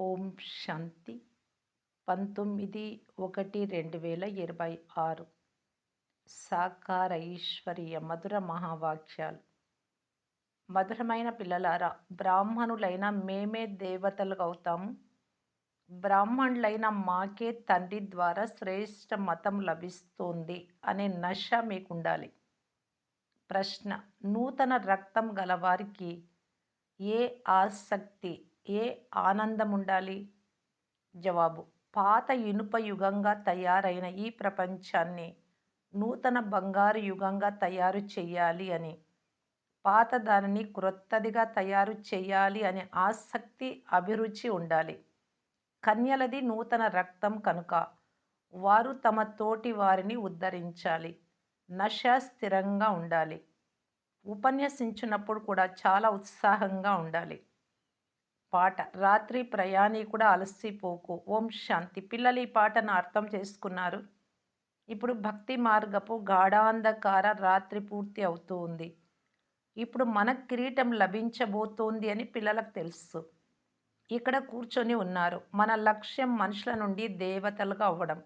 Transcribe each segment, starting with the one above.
ఓం శాంతి. పంతొమ్మిది ఒకటి రెండు వేల ఇరవై ఆరు. సాకార ఈశ్వరీయ మధుర మహావాక్యాలు. మధురమైన పిల్లలారా బ్రాహ్మణులైన మేమే దేవతలుగా అవుతాము బ్రాహ్మణులైన మాకే తండ్రి ద్వారా శ్రేష్ఠ మతం లభిస్తుంది అనే నష మీకుండాలి. ప్రశ్న నూతన రక్తం గలవారికి ఏ ఆసక్తి ఏ ఆనందం ఉండాలి జవాబు పాత ఇనుప యుగంగా తయారైన ఈ ప్రపంచాన్ని నూతన బంగారు యుగంగా తయారు చేయాలి అని పాత దానిని క్రొత్తదిగా తయారు చేయాలి అనే ఆసక్తి అభిరుచి ఉండాలి. కన్యలది నూతన రక్తం కనుక వారు తమ తోటి వారిని ఉద్ధరించాలి. నశ స్థిరంగా ఉండాలి. ఉపన్యసించినప్పుడు కూడా చాలా ఉత్సాహంగా ఉండాలి. పాట. రాత్రి ప్రయాణికుడు అలసిపోకు. ఓం శాంతి. పిల్లలు ఈ పాటను అర్థం చేసుకున్నారు. ఇప్పుడు భక్తి మార్గపు గాఢాంధకార రాత్రి పూర్తి అవుతూ ఉంది. ఇప్పుడు మన కిరీటం లభించబోతోంది అని పిల్లలకు తెలుసు. ఇక్కడ కూర్చొని ఉన్నారు. మన లక్ష్యం మనుషుల నుండి దేవతలుగా అవ్వడం.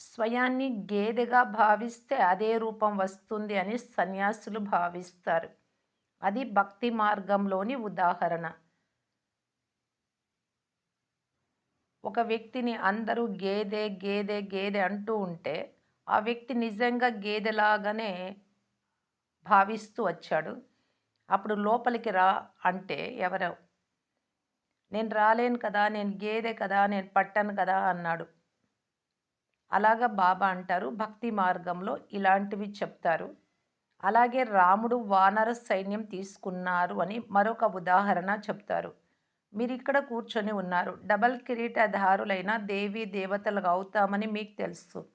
స్వయాన్ని గేదెగా భావిస్తే అదే రూపం వస్తుంది అని సన్యాసులు భావిస్తారు. అది భక్తి మార్గంలోని ఉదాహరణ. ఒక వ్యక్తిని అందరూ గేదె గేదె గేదె అంటూ ఉంటే ఆ వ్యక్తి నిజంగా గేదెలాగానే భావిస్తూ వచ్చాడు. అప్పుడు లోపలికి రా అంటే ఎవరో? నేను రాలేను కదా నేను గేదె కదా నేను పట్టను కదా అన్నాడు. అలాగా బాబా అంటారు. భక్తి మార్గంలో ఇలాంటివి చెప్తారు. అలాగే రాముడు వానర సైన్యం తీసుకున్నారు అని మరొక ఉదాహరణ చెప్తారు. మీరు ఇక్కడ కూర్చొని ఉన్నారు. డబల్ కిరీటధారులైన దేవీ దేవతలుగా అవుతామని మీకు తెలుసు.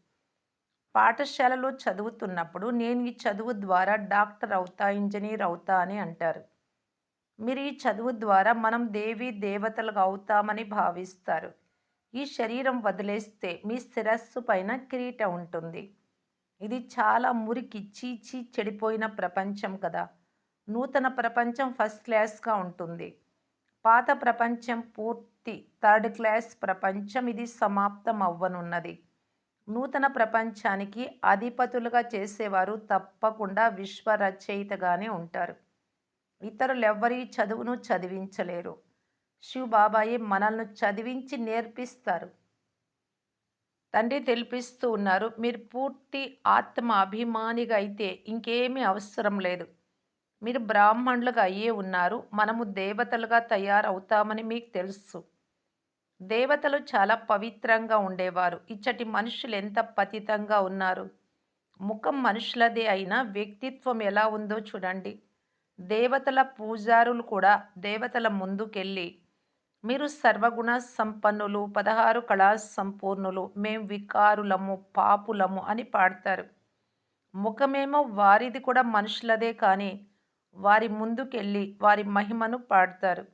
పాఠశాలలో చదువుతున్నప్పుడు నేను ఈ చదువు ద్వారా డాక్టర్ అవుతా ఇంజనీర్ అవుతా అని అంటారు. మీరు ఈ చదువు ద్వారా మనం దేవీ దేవతలుగా అవుతామని భావిస్తారు. ఈ శరీరం వదిలేస్తే మీ శిరస్సు పైన కిరీటం ఉంటుంది. ఇది చాలా మురికి చీచి చెడిపోయిన ప్రపంచం కదా. నూతన ప్రపంచం ఫస్ట్ క్లాస్గా ఉంటుంది. పాత ప్రపంచం పూర్తి థర్డ్ క్లాస్ ప్రపంచం ఇది సమాప్తం అవ్వనున్నది. నూతన ప్రపంచానికి అధిపతులుగా చేసేవారు తప్పకుండా విశ్వరచయితగానే ఉంటారు. ఇతరులు ఎవ్వరి చదువును చదివించలేరు. శివబాబాయి మనల్ని చదివించి నేర్పిస్తారు. తండ్రి తెలిపిస్తూ ఉన్నారు మీరు పూర్తి ఆత్మ అభిమానిగా అయితే ఇంకేమీ అవసరం లేదు. మీరు బ్రాహ్మణులుగా అయ్యే ఉన్నారు. మనము దేవతలుగా తయారవుతామని మీకు తెలుసు. దేవతలు చాలా పవిత్రంగా ఉండేవారు. ఇచ్చటి మనుషులు ఎంత పతితంగా ఉన్నారు? ముఖం మనుషులదే అయినా వ్యక్తిత్వం ఎలా ఉందో చూడండి. దేవతల పూజారులు కూడా దేవతల ముందుకెళ్ళి మీరు సర్వగుణ సంపన్నులు పదహారు కళా సంపూర్ణులు మేం వికారులము పాపులము అని పాడతారు. ముఖమేమో వారిది కూడా మనుషులదే కానీ వారి ముందుకెళ్ళి వారి మహిమను పాడతారు.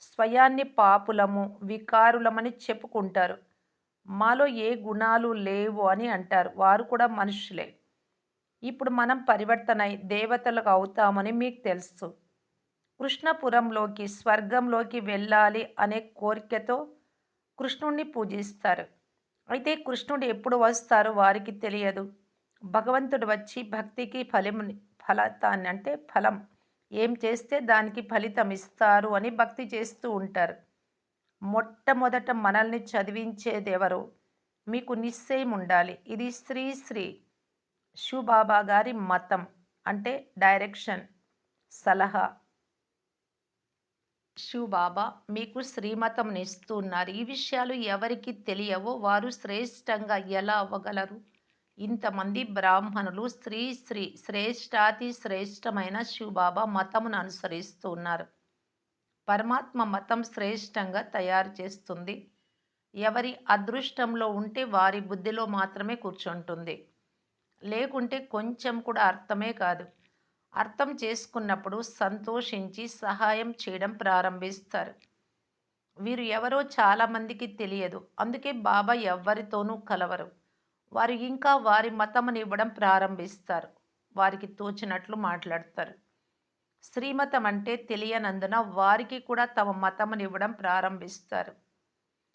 స్వయాన్ని పాపులము వికారులమని చెప్పుకుంటారు. మాలో ఏ గుణాలు లేవు అని అంటారు. వారు కూడా మనుషులే. ఇప్పుడు మనం పరివర్తన దేవతలకు అవుతామని మీకు తెలుసు. కృష్ణపురంలోకి స్వర్గంలోకి వెళ్ళాలి అనే కోరికతో కృష్ణుణ్ణి పూజిస్తారు. అయితే కృష్ణుడు ఎప్పుడు వస్తారో వారికి తెలియదు. భగవంతుడు వచ్చి భక్తికి ఫలిం ఫలితాన్ని అంటే ఫలం. ఏం చేస్తే దానికి ఫలితం ఇస్తారు అని భక్తి చేస్తూ ఉంటారు. మొట్టమొదట మనల్ని చదివించేది ఎవరు మీకు నిశ్చయం ఉండాలి. ఇది శ్రీ శ్రీ శివబాబా గారి మతం అంటే డైరెక్షన్ సలహా. శివబాబా మీకు శ్రీమతం ఇస్తున్నారు ఈ విషయాలు ఎవరికి తెలియవో వారు శ్రేష్టంగా ఎలా అవ్వగలరు? ఇంతమంది బ్రాహ్మణులు స్త్రీ శ్రీ శ్రేష్టాతి శ్రేష్టమైన శివబాబా మతమును అనుసరిస్తూ ఉన్నారు. పరమాత్మ మతం శ్రేష్టంగా తయారు చేస్తుంది. ఎవరి అదృష్టంలో ఉంటే వారి బుద్ధిలో మాత్రమే కూర్చుంటుంది. లేకుంటే కొంచెం కూడా అర్థమే కాదు. అర్థం చేసుకున్నప్పుడు సంతోషించి సహాయం చేయడం ప్రారంభిస్తారు. వీరు ఎవరో చాలామందికి తెలియదు. అందుకే బాబా ఎవ్వరితోనూ కలవరు. వారు ఇంకా వారి మతముని ఇవ్వడం ప్రారంభిస్తారు వారికి తోచినట్లు మాట్లాడతారు శ్రీమతం అంటే తెలియనందున వారికి కూడా తమ మతముని ఇవ్వడం ప్రారంభిస్తారు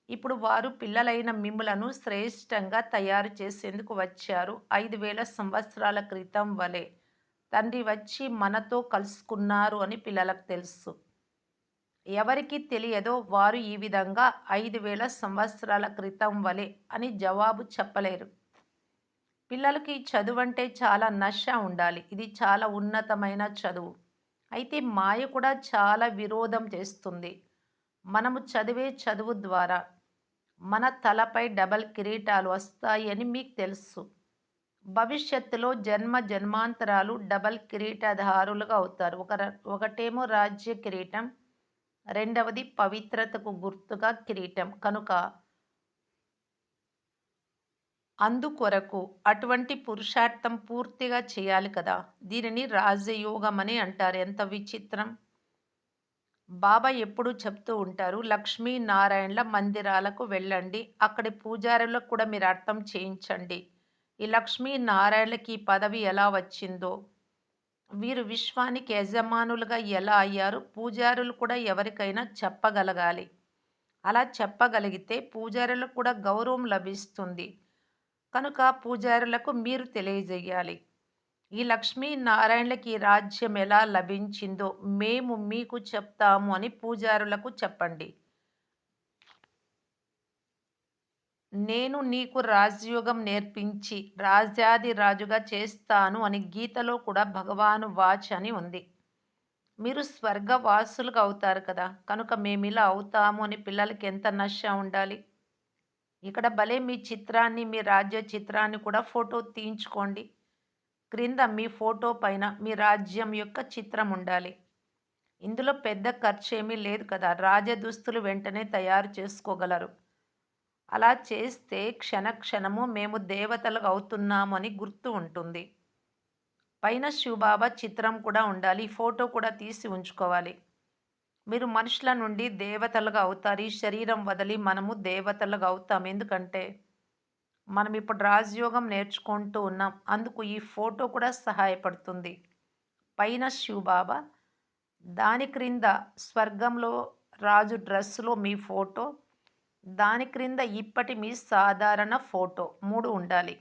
ఇప్పుడు వారు పిల్లలైన మిమ్ములను శ్రేష్టంగా తయారు చేసేందుకు వచ్చారు. ఐదు వేల సంవత్సరాల క్రితం వలె తండ్రి వచ్చి మనతో కలుసుకున్నారు అని పిల్లలకు తెలుసు. ఎవరికి తెలియదో వారు ఈ విధంగా ఐదు వేల సంవత్సరాల క్రితం వలె అని జవాబు చెప్పలేరు. పిల్లలకి చదువంటే చాలా నష ఉండాలి. ఇది చాలా ఉన్నతమైన చదువు. అయితే మాయ కూడా చాలా విరోధం చేస్తుంది. మనము చదివే చదువు ద్వారా మన తలపై డబల్ కిరీటాలు వస్తాయి అని మీకు తెలుసు. భవిష్యత్తులో జన్మ జన్మాంతరాలు డబల్ కిరీటధారులుగా అవుతారు. ఒక ఒకటేమో రాజ్య కిరీటం, రెండవది పవిత్రతకు గుర్తుగా కిరీటం. కనుక అందుకొరకు అటువంటి పురుషార్థం పూర్తిగా చేయాలి కదా! దీనిని రాజయోగం అని అంటారు. ఎంత విచిత్రం! బాబా ఎప్పుడు చెప్తూ ఉంటారు, లక్ష్మీనారాయణల మందిరాలకు వెళ్ళండి. అక్కడి పూజారులకు కూడా మీరు అర్థం చేయించండి. ఈ లక్ష్మీనారాయణలకి ఈ పదవి ఎలా వచ్చిందో, వీరు విశ్వానికి యజమానులుగా ఎలా అయ్యారు, పూజారులు కూడా ఎవరికైనా చెప్పగలగాలి. అలా చెప్పగలిగితే పూజారులకు కూడా గౌరవం లభిస్తుంది. కనుక పూజారులకు మీరు తెలియజేయాలి. ఈ లక్ష్మీనారాయణలకి ఈ రాజ్యం ఎలా లభించిందో మేము మీకు చెప్తాము అని పూజారులకు చెప్పండి. నేను నీకు రాజయోగం నేర్పించి రాజ్యాది రాజుగా చేస్తాను అని గీతలో కూడా భగవాను వాచ్ అని ఉంది. మీరు స్వర్గవాసులుగా అవుతారు కదా! కనుక మేము ఇలా అవుతాము అని పిల్లలకి ఎంత నష ఉండాలి. ఇక్కడ భలే మీ చిత్రాన్ని, మీ రాజ్య చిత్రాన్ని కూడా ఫోటో తీయించుకోండి. క్రింద మీ ఫోటో పైన మీ రాజ్యం యొక్క చిత్రం ఉండాలి. ఇందులో పెద్ద ఖర్చేమీ లేదు కదా! రాజదుస్తులు వెంటనే తయారు చేసుకోగలరు. అలా చేస్తే క్షణక్షణము మేము దేవతలు అవుతున్నాము అని గుర్తు ఉంటుంది. పైన శివబాబా చిత్రం కూడా ఉండాలి. ఈ ఫోటో కూడా తీసి ఉంచుకోవాలి. మీరు మనుషుల నుండి దేవతలుగా అవుతారు. ఈ శరీరం వదిలి మనము దేవతలుగా అవుతాం. ఎందుకంటే మనం ఇప్పుడు రాజయోగం నేర్చుకుంటూ ఉన్నాం. అందుకు ఈ ఫోటో కూడా సహాయపడుతుంది. పైన శివబాబా, దాని క్రింద స్వర్గంలో రాజు డ్రెస్సులో మీ ఫోటో, దాని క్రింద ఇప్పటి మీ సాధారణ ఫోటో మూడు ఉండాలి.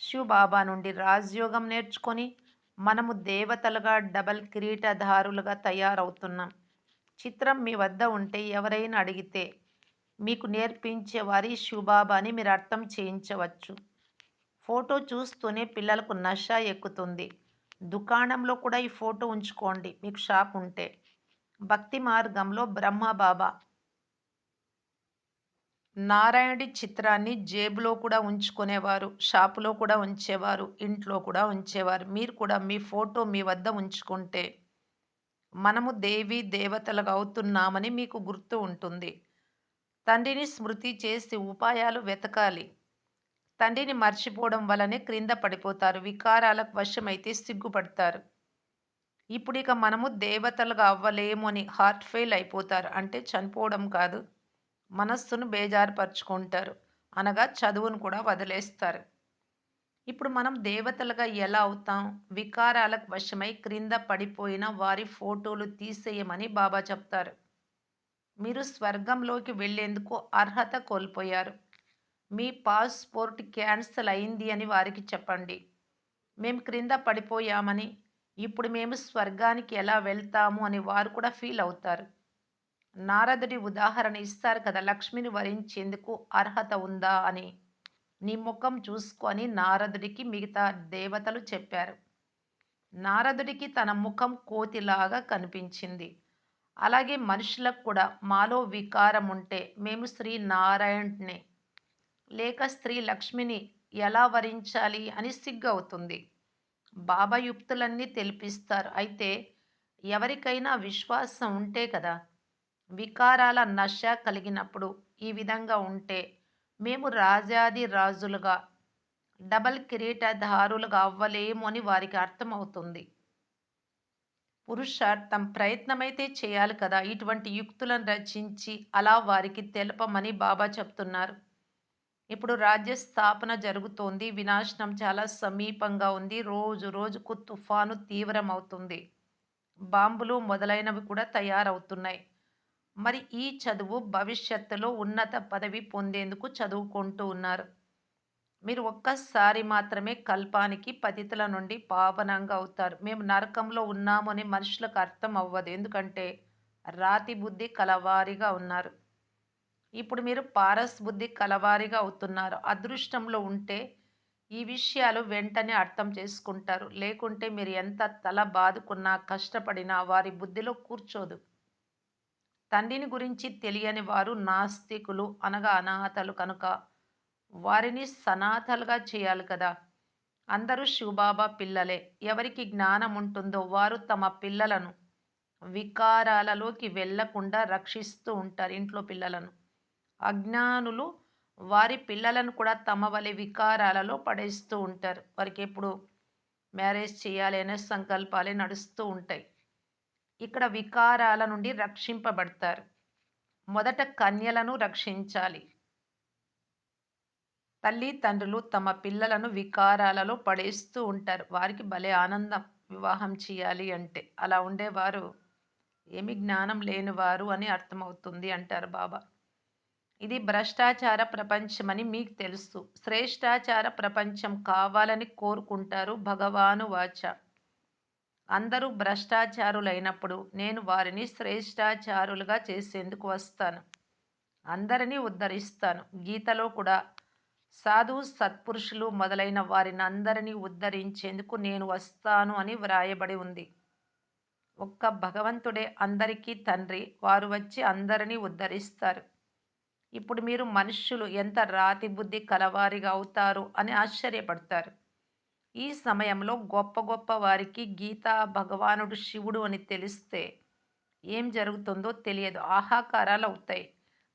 శివబాబా నుండి రాజయోగం నేర్చుకొని మనము దేవతలుగా డబల్ కిరీటధారులుగా తయారవుతున్నాం. చిత్రం మీ వద్ద ఉంటే ఎవరైనా అడిగితే మీకు నేర్పించే వారి శివబాబా అని మీరు అర్థం చేయించవచ్చు. ఫోటో చూస్తూనే పిల్లలకు నష ఎక్కుతుంది. దుకాణంలో కూడా ఈ ఫోటో ఉంచుకోండి మీకు షాప్ ఉంటే. భక్తి మార్గంలో బ్రహ్మబాబా నారాయణుడి చిత్రాన్ని జేబులో కూడా ఉంచుకునేవారు. షాపులో కూడా ఉంచేవారు. ఇంట్లో కూడా ఉంచేవారు. మీరు కూడా మీ ఫోటో మీ వద్ద ఉంచుకుంటే మనము దేవీ దేవతలుగా అవుతున్నామని మీకు గుర్తు ఉంటుంది. తండ్రిని స్మృతి చేసి ఉపాయాలు వెతకాలి. తండ్రిని మర్చిపోవడం వల్లనే క్రింద పడిపోతారు. వికారాలకు వశమైతే సిగ్గుపడతారు. ఇప్పుడిక మనము దేవతలుగా అవ్వలేము అని హార్ట్ ఫెయిల్ అయిపోతారు. అంటే చనిపోవడం కాదు. మనస్సును బేజారుపరుచుకుంటారు. అనగా చదువును కూడా వదిలేస్తారు. ఇప్పుడు మనం దేవతలుగా ఎలా అవుతాం? వికారాలకు వశమై క్రింద పడిపోయిన వారి ఫోటోలు తీసేయమని బాబా చెప్తారు. మీరు స్వర్గంలోకి వెళ్ళేందుకు అర్హత కోల్పోయారు. మీ పాస్పోర్ట్ క్యాన్సల్ అయింది అని వారికి చెప్పండి. మేము క్రింద పడిపోయామని, ఇప్పుడు మేము స్వర్గానికి ఎలా వెళ్తాము అని వారు కూడా ఫీల్ అవుతారు. నారదుడి ఉదాహరణ ఇస్తారు కదా! లక్ష్మిని వరించేందుకు అర్హత ఉందా అని. నీ ముఖం చూసుకొని నారదుడికి మిగతా దేవతలు చెప్పారు. నారదుడికి తన ముఖం కోతిలాగా కనిపించింది. అలాగే మనుషులకు కూడా మాలో వికారం ఉంటే మేము శ్రీ నారాయణ్నే లేక స్త్రీ లక్ష్మిని ఎలా వరించాలి అని సిగ్గు అవుతుంది. బాబా యుక్తులన్నీ తెలిపిస్తారు. అయితే ఎవరికైనా విశ్వాసం ఉంటే కదా! వికారాల నష కలిగినప్పుడు ఈ విధంగా ఉంటే మేము రాజాది రాజులుగా డబల్ కిరీటధారులుగా అవ్వలేము అని వారికి అర్థమవుతుంది. పురుషార్థం ప్రయత్నమైతే చేయాలి కదా! ఇటువంటి యుక్తులను రచించి అలా వారికి తెలపమని బాబా చెప్తున్నారు. ఇప్పుడు రాజ్య స్థాపన జరుగుతోంది. వినాశనం చాలా సమీపంగా ఉంది. రోజు రోజుకు తుఫాను తీవ్రమవుతుంది. బాంబులు మొదలైనవి కూడా తయారవుతున్నాయి. మరి ఈ చదువు భవిష్యత్తులో ఉన్నత పదవి పొందేందుకు చదువుకుంటూ ఉన్నారు. మీరు ఒక్కసారి మాత్రమే కల్పానికి పతితుల నుండి పావనంగా అవుతారు. మేము నరకంలో ఉన్నాము అని మనుషులకు అర్థం అవ్వదు. ఎందుకంటే రాతి బుద్ధి కలవారిగా ఉన్నారు. ఇప్పుడు మీరు పారస్ బుద్ధి కలవారిగా అవుతున్నారు. అదృష్టంలో ఉంటే ఈ విషయాలు వెంటనే అర్థం చేసుకుంటారు. లేకుంటే మీరు ఎంత తల బాదుకున్నా, కష్టపడినా వారి బుద్ధిలో కూర్చోదు. తండ్రిని గురించి తెలియని వారు నాస్తికులు అనగా అనాథలు కనుక వారిని సనాథలుగా చేయాలి కదా! అందరూ శివబాబా పిల్లలే. ఎవరికి జ్ఞానం ఉంటుందో వారు తమ పిల్లలను వికారాలలోకి వెళ్ళకుండా రక్షిస్తూ ఉంటారు ఇంట్లో పిల్లలను. అజ్ఞానులు వారి పిల్లలను కూడా తమ వలె వికారాలలో పడేస్తూ ఉంటారు. వారికి ఎప్పుడు మ్యారేజ్ చేయాలి అనే సంకల్పాలే నడుస్తూ ఉంటాయి. ఇక్కడ వికారాల నుండి రక్షింపబడతారు. మొదట కన్యలను రక్షించాలి. తల్లి తండ్రులు తమ పిల్లలను వికారాలలో పడేస్తూ ఉంటారు. వారికి భలే ఆనందం వివాహం చేయాలి అంటే. అలా ఉండేవారు ఏమి జ్ఞానం లేనివారు అని అర్థమవుతుంది అంటారు బాబా. ఇది భ్రష్టాచార ప్రపంచమని మీకు తెలుసు. శ్రేష్టాచార ప్రపంచం కావాలని కోరుకుంటారు భగవాను వాచ. అందరూ భ్రష్టాచారులైనప్పుడు నేను వారిని శ్రేష్టాచారులుగా చేసేందుకు వస్తాను. అందరినీ ఉద్ధరిస్తాను. గీతలో కూడా సాధు సత్పురుషులు మొదలైన వారిని అందరినీ ఉద్ధరించేందుకు నేను వస్తాను అని వ్రాయబడి ఉంది. ఒక్క భగవంతుడే అందరికీ తండ్రి. వారు వచ్చి అందరినీ ఉద్ధరిస్తారు. ఇప్పుడు మీరు మనుష్యులు ఎంత రాతి బుద్ధి కలవారిగా అవుతారు అని ఆశ్చర్యపడతారు. ఈ సమయంలో గొప్ప గొప్ప వారికి గీతా భగవానుడు శివుడు అని తెలిస్తే ఏం జరుగుతుందో తెలియదు. ఆహాకారాలు అవుతాయి.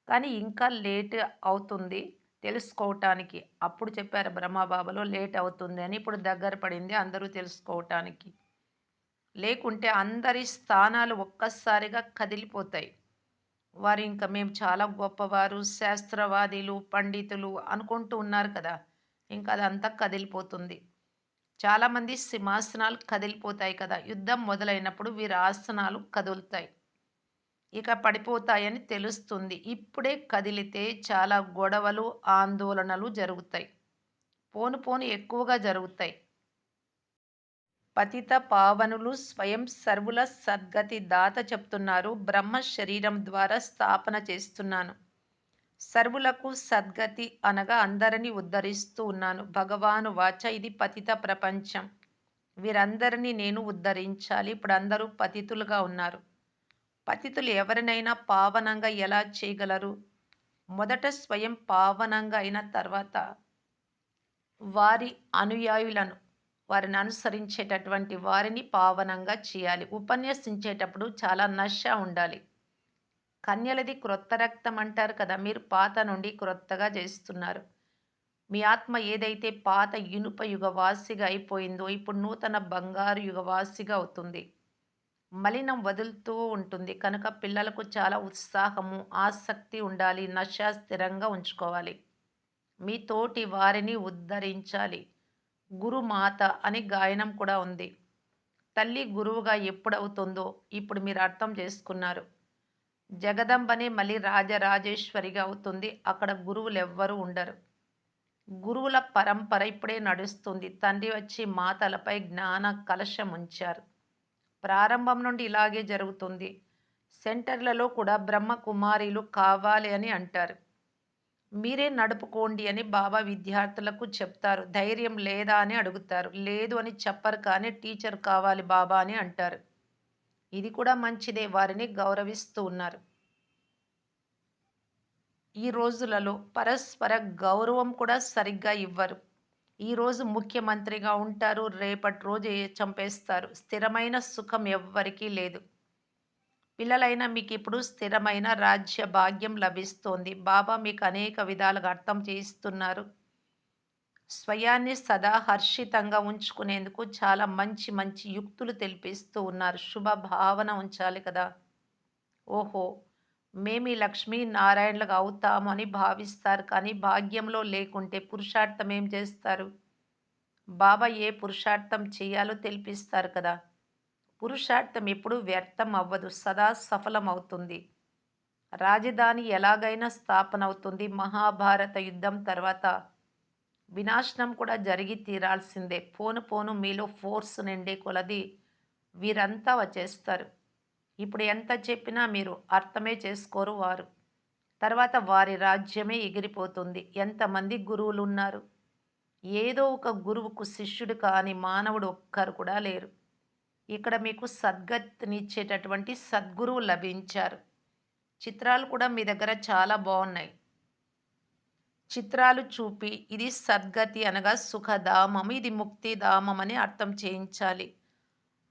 కానీ ఇంకా లేట్ అవుతుంది తెలుసుకోవటానికి. అప్పుడు చెప్పారు బ్రహ్మబాబాలో లేట్ అవుతుంది అని. ఇప్పుడు దగ్గర పడింది అందరూ తెలుసుకోవటానికి. లేకుంటే అందరి స్థానాలు ఒక్కసారిగా కదిలిపోతాయి. వారు ఇంకా మేము చాలా గొప్పవారు, శాస్త్రవాదులు పండితులు అనుకుంటూ ఉన్నారు కదా! ఇంకా అదంతా కదిలిపోతుంది. చాలామంది సింహాసనాలు కదిలిపోతాయి కదా! యుద్ధం మొదలైనప్పుడు వీరి ఆసనాలు కదులుతాయి. ఇక పడిపోతాయని తెలుస్తుంది. ఇప్పుడే కదిలితే చాలా గొడవలు, ఆందోళనలు జరుగుతాయి. పోను పోను ఎక్కువగా జరుగుతాయి. పతిత పావనులు స్వయం సర్వుల సద్గతి దాత చెప్తున్నారు. బ్రహ్మ శరీరం ద్వారా స్థాపన చేస్తున్నాను. సర్వులకు సద్గతి అనగా అందరినీ ఉద్ధరిస్తూ ఉన్నాను. భగవాను వాచ ఇది పతిత ప్రపంచం. వీరందరినీ నేను ఉద్ధరించాలి. ఇప్పుడు అందరూ పతితులుగా ఉన్నారు. పతితులు ఎవరినైనా పావనంగా ఎలా చేయగలరు? మొదట స్వయం పావనంగా అయిన తర్వాత వారి అనుయాయులను వారిని అనుసరించేటటువంటి వారిని పావనంగా చేయాలి. ఉపన్యసించేటప్పుడు చాలా నష ఉండాలి. కన్యలది క్రొత్త రక్తం అంటారు కదా! మీరు పాత నుండి క్రొత్తగా చేస్తున్నారు. మీ ఆత్మ ఏదైతే పాత ఇనుప యుగవాసిగా అయిపోయిందో ఇప్పుడు నూతన బంగారు యుగవాసిగా అవుతుంది. మలినం వదులుతూ ఉంటుంది. కనుక పిల్లలకు చాలా ఉత్సాహము, ఆసక్తి ఉండాలి. నష స్థిరంగా ఉంచుకోవాలి. మీ తోటి వారిని ఉద్ధరించాలి. గురుమాత అని గాయనం కూడా ఉంది. తల్లి గురువుగా ఎప్పుడవుతుందో ఇప్పుడు మీరు అర్థం చేసుకున్నారు. జగదంబనే మళ్ళీ రాజరాజేశ్వరిగా అవుతుంది. అక్కడ గురువులెవ్వరూ ఉండరు. గురువుల పరంపర ఇప్పుడే నడుస్తుంది. తండ్రి వచ్చి మాతలపై జ్ఞాన కలశం ఉంచారు. ప్రారంభం నుండి ఇలాగే జరుగుతుంది. సెంటర్లలో కూడా బ్రహ్మ కుమారీలు కావాలి అని అంటారు. మీరే నడుపుకోండి అని బాబా విద్యార్థులకు చెప్తారు. ధైర్యం లేదా అని అడుగుతారు. లేదు అని చెప్పరు కానీ టీచర్ కావాలి బాబా అని అంటారు. ఇది కూడా మంచిదే. వారిని గౌరవిస్తూ ఉన్నారు. ఈ రోజులలో పరస్పర గౌరవం కూడా సరిగ్గా ఇవ్వరు. ఈరోజు ముఖ్యమంత్రిగా ఉంటారు. రేపటి రోజు చంపేస్తారు. స్థిరమైన సుఖం ఎవ్వరికీ లేదు. పిల్లలైన మీకు ఇప్పుడు స్థిరమైన రాజ్య భాగ్యం లభిస్తోంది. బాబా మీకు అనేక విధాలుగా అర్థం చేయిస్తున్నారు. స్వయాన్ని సదా హర్షితంగా ఉంచుకునేందుకు చాలా మంచి మంచి యుక్తులు తెలిపిస్తూ ఉన్నారు. శుభ భావన ఉంచాలి కదా! ఓహో! మేమీ లక్ష్మీ నారాయణలుగా అవుతాము అని భావిస్తారు. కానీ భాగ్యంలో లేకుంటే పురుషార్థం ఏం చేస్తారు? బాబా ఏ పురుషార్థం చేయాలో తెలిపిస్తారు కదా! పురుషార్థం ఎప్పుడు వ్యర్థం అవ్వదు. సదా సఫలం అవుతుంది. రాజధాని ఎలాగైనా స్థాపన అవుతుంది మహాభారత యుద్ధం తర్వాత వినాశనం కూడా జరిగి తీరాల్సిందే. పోను పోను మీలో ఫోర్స్ నిండే కొలది వీరంతా వచ్చేస్తారు. ఇప్పుడు ఎంత చెప్పినా మీరు అర్థమే చేసుకోరు వారు. తర్వాత వారి రాజ్యమే ఎగిరిపోతుంది. ఎంతమంది గురువులు ఉన్నారు ఏదో ఒక గురువుకు శిష్యుడు కాని మానవుడు ఒక్కరు కూడా లేరు. ఇక్కడ మీకు సద్గతినిచ్చేటటువంటి సద్గురువు లభించారు. చిత్రాలు కూడా మీ దగ్గర చాలా బాగున్నాయి. చిత్రాలు చూపి ఇది సద్గతి అనగా సుఖధామం ఇది ముక్తిధామం అని అర్థం చేయించాలి.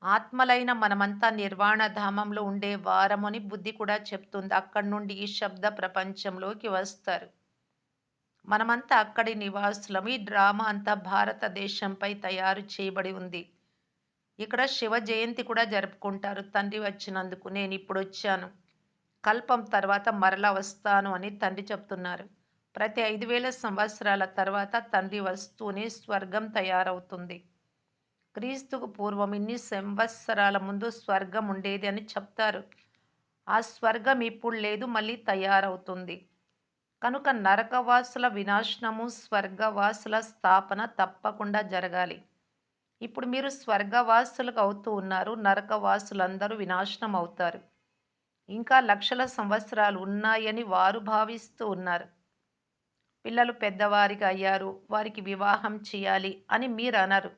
ఆత్మలైన మనమంతా నిర్వాణ ధామంలో ఉండే వారమని బుద్ధి కూడా చెప్తుంది. అక్కడి నుండి ఈ శబ్ద ప్రపంచంలోకి వస్తారు. మనమంతా అక్కడి నివాసులం. ఈ డ్రామా అంతా భారతదేశంపై తయారు చేయబడి ఉంది. ఇక్కడ శివ జయంతి కూడా జరుపుకుంటారు. తండ్రి వచ్చినందుకు నేను ఇప్పుడు వచ్చాను. కల్పం తర్వాత మరలా వస్తాను అని తండ్రి చెప్తున్నారు. ప్రతి ఐదు వేల సంవత్సరాల తర్వాత తండ్రి వస్తూనే స్వర్గం తయారవుతుంది. క్రీస్తుకు పూర్వం ఇన్ని సంవత్సరాల ముందు స్వర్గం ఉండేది అని చెప్తారు. ఆ స్వర్గం ఇప్పుడు లేదు మళ్ళీ తయారవుతుంది. కనుక నరకవాసుల వినాశనము స్వర్గవాసుల స్థాపన తప్పకుండా జరగాలి. ఇప్పుడు మీరు స్వర్గవాసులకు అవుతూ ఉన్నారు నరకవాసులందరూ వినాశనం అవుతారు ఇంకా లక్షల సంవత్సరాలు ఉన్నాయని వారు భావిస్తూ ఉన్నారు. పిల్లలు పెద్దవారికి అయ్యారు వారికి వివాహం చేయాలి అని మీరు అనరు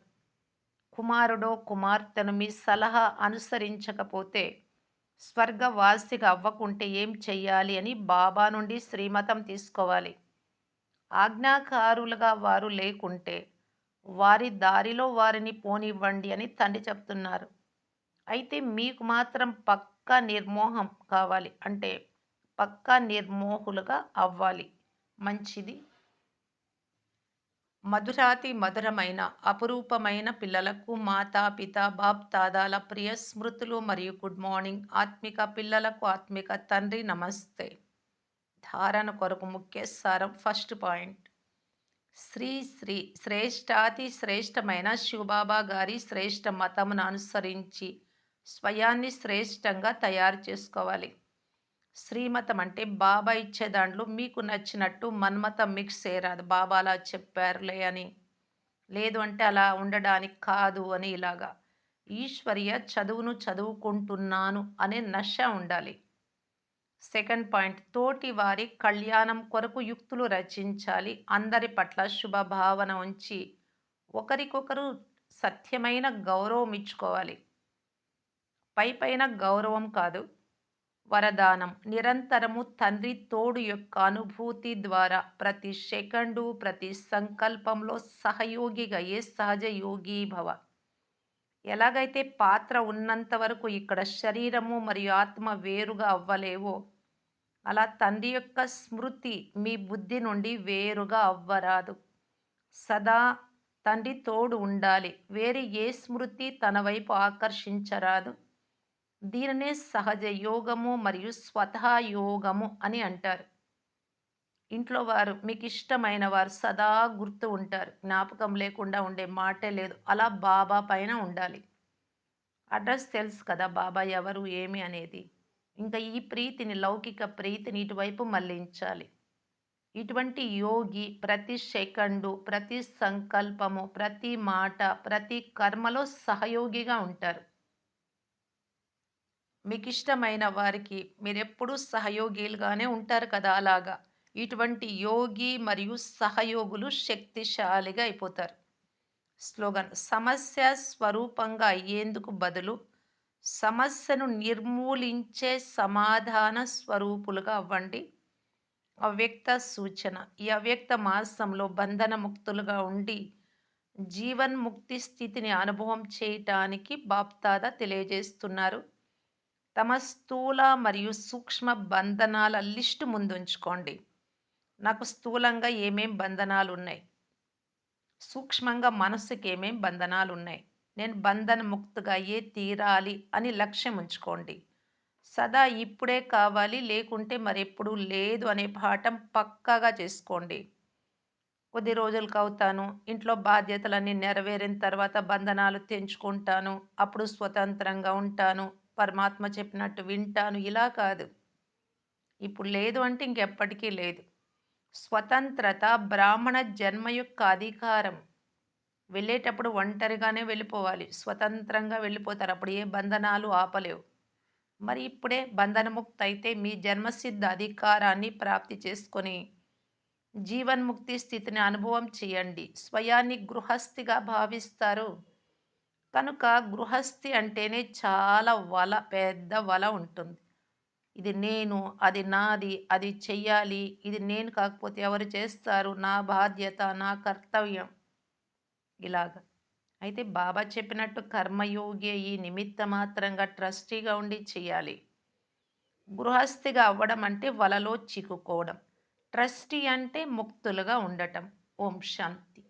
కుమారుడో కుమార్తెను మీ సలహా అనుసరించకపోతే స్వర్గవాసిగా అవ్వకుంటే ఏం చెయ్యాలి అని బాబా నుండి శ్రీమతం తీసుకోవాలి. ఆజ్ఞాకారులుగా వారు లేకుంటే వారి దారిలో వారిని పోనివ్వండి అని తండ్రి చెప్తున్నారు. అయితే మీకు మాత్రం పక్కా నిర్మోహం కావాలి అంటే పక్కా నిర్మోహులుగా అవ్వాలి. మంచిది. మధురాతి మధురమైన అపురూపమైన పిల్లలకు మాతా పిత బాప్ తాదాల ప్రియ స్మృతులు మరియు గుడ్ మార్నింగ్. ఆత్మిక పిల్లలకు ఆత్మిక తండ్రి నమస్తే. ధారణ కొరకు ముఖ్య సారం ఫస్ట్ పాయింట్. శ్రీ శ్రీ శ్రేష్టాతి శ్రేష్టమైన శివబాబా గారి శ్రేష్ట మతమును అనుసరించి స్వయాన్ని శ్రేష్టంగా తయారు చేసుకోవాలి. శ్రీమతం అంటే బాబా ఇచ్చే దాంట్లో మీకు నచ్చినట్టు మన్మతం మిక్స్ చేయరాదు. బాబా అలా చెప్పారులే అని. లేదు అంటే అలా ఉండడానికి కాదు అని ఇలాగా. ఈశ్వర్య చదువును చదువుకుంటున్నాను అనే నశ ఉండాలి. సెకండ్ పాయింట్ తోటి వారి కళ్యాణం కొరకు యుక్తులు రచించాలి. అందరి పట్ల శుభభావన ఉంచి ఒకరికొకరు సత్యమైన గౌరవం ఇచ్చుకోవాలి. పై పైన గౌరవం కాదు. వరదానం. నిరంతరము తండ్రి తోడు యొక్క అనుభూతి ద్వారా ప్రతి సెకండు ప్రతి సంకల్పంలో సహయోగిగా ఏ సహజ యోగి భవ. ఎలాగైతే పాత్ర ఉన్నంత వరకు ఇక్కడ శరీరము మరియు ఆత్మ వేరుగా అవ్వలేవో అలా తండ్రి యొక్క స్మృతి మీ బుద్ధి నుండి వేరుగా అవ్వరాదు. సదా తండ్రి తోడు ఉండాలి. వేరే ఏ స్మృతి తన వైపు ఆకర్షించరాదు. దీనినే సహజ యోగము మరియు స్వతహా యోగము అని అంటారు. ఇంట్లో వారు మీకు ఇష్టమైన వారు సదా గుర్తు ఉంటారు. జ్ఞాపకం లేకుండా ఉండే మాటే లేదు. అలా బాబా పైన ఉండాలి. అడ్రస్ తెలుసు కదా బాబా ఎవరు ఏమి అనేది. ఇంకా ఈ ప్రీతిని లౌకిక ప్రీతిని ఇటువైపు మళ్ళించాలి ఇటువంటి యోగి ప్రతి సెకండు ప్రతి సంకల్పము ప్రతి మాట ప్రతి కర్మలో సహయోగిగా ఉంటారు. మీకు ఇష్టమైన వారికి మీరెప్పుడూ సహయోగిలుగానే ఉంటారు కదా అలాగా. ఇటువంటి యోగి మరియు సహయోగులు శక్తిశాలిగా అయిపోతారు. స్లోగన్ సమస్య స్వరూపంగా అయ్యేందుకు బదులు సమస్యను నిర్మూలించే సమాధాన స్వరూపులుగా అవ్వండి. అవ్యక్త సూచన ఈ అవ్యక్త మాసంలో బంధన ముక్తులుగా ఉండి జీవన్ముక్తి స్థితిని అనుభవం చేయటానికి బాప్తాద తెలియజేస్తున్నారు. తమ స్థూల మరియు సూక్ష్మ బంధనాల లిస్టు ముందుంచుకోండి. నాకు స్థూలంగా ఏమేం బంధనాలు ఉన్నాయి సూక్ష్మంగా మనసుకి ఏమేం బంధనాలు ఉన్నాయి నేను బంధన ముక్తిగా ఏ తీరాలి అని లక్ష్యం ఉంచుకోండి. సదా ఇప్పుడే కావాలి లేకుంటే మరెప్పుడు లేదు అనే పాఠం పక్కాగా చేసుకోండి. కొద్ది రోజులకు అవుతాను ఇంట్లో బాధ్యతలన్నీ నెరవేరిన తర్వాత బంధనాలు తెంచుకుంటాను అప్పుడు స్వతంత్రంగా ఉంటాను పరమాత్మ చెప్పినట్టు వింటాను. ఇలా కాదు. ఇప్పుడు లేదు అంటే ఇంకెప్పటికీ లేదు. స్వతంత్రత బ్రాహ్మణ జన్మ యొక్క అధికారం. వెళ్ళేటప్పుడు ఒంటరిగానే వెళ్ళిపోవాలి. స్వతంత్రంగా వెళ్ళిపోతారు. అప్పుడు ఏ బంధనాలు ఆపలేవు. మరి ఇప్పుడే బంధనముక్త అయితే మీ జన్మసిద్ధ అధికారాన్ని ప్రాప్తి చేసుకొని జీవన్ముక్తి స్థితిని అనుభవం చేయండి. స్వయాన్ని గృహస్థిగా భావిస్తారు. కనుక గృహస్థి అంటేనే చాలా వల పెద్ద వల ఉంటుంది. ఇది నేను అది నాది అది చెయ్యాలి ఇది నేను కాకపోతే ఎవరు చేస్తారు? నా బాధ్యత నా కర్తవ్యం. ఇలాగ. అయితే బాబా చెప్పినట్టు కర్మయోగి ఈ నిమిత్త మాత్రంగా ట్రస్టీగా ఉండి చేయాలి గృహస్థిగా అవ్వడం అంటే వలలో చిక్కుకోవడం. ట్రస్టీ అంటే ముక్తులుగా ఉండటం. ఓం శాంతి.